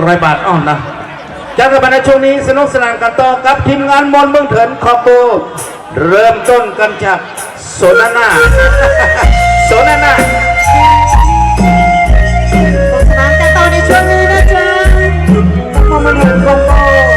ร้อยบาทอ้อนนะจากพรรดิช่วงนี้สนุกสนานกันต่อกับทีมงานมอนเมืองเถินขอบูเริ่มต้นกันจากโซนานาโซนานาสนานกันต่อในช่วงนี้นะจ๊ะมอนเมืองเถินขอบู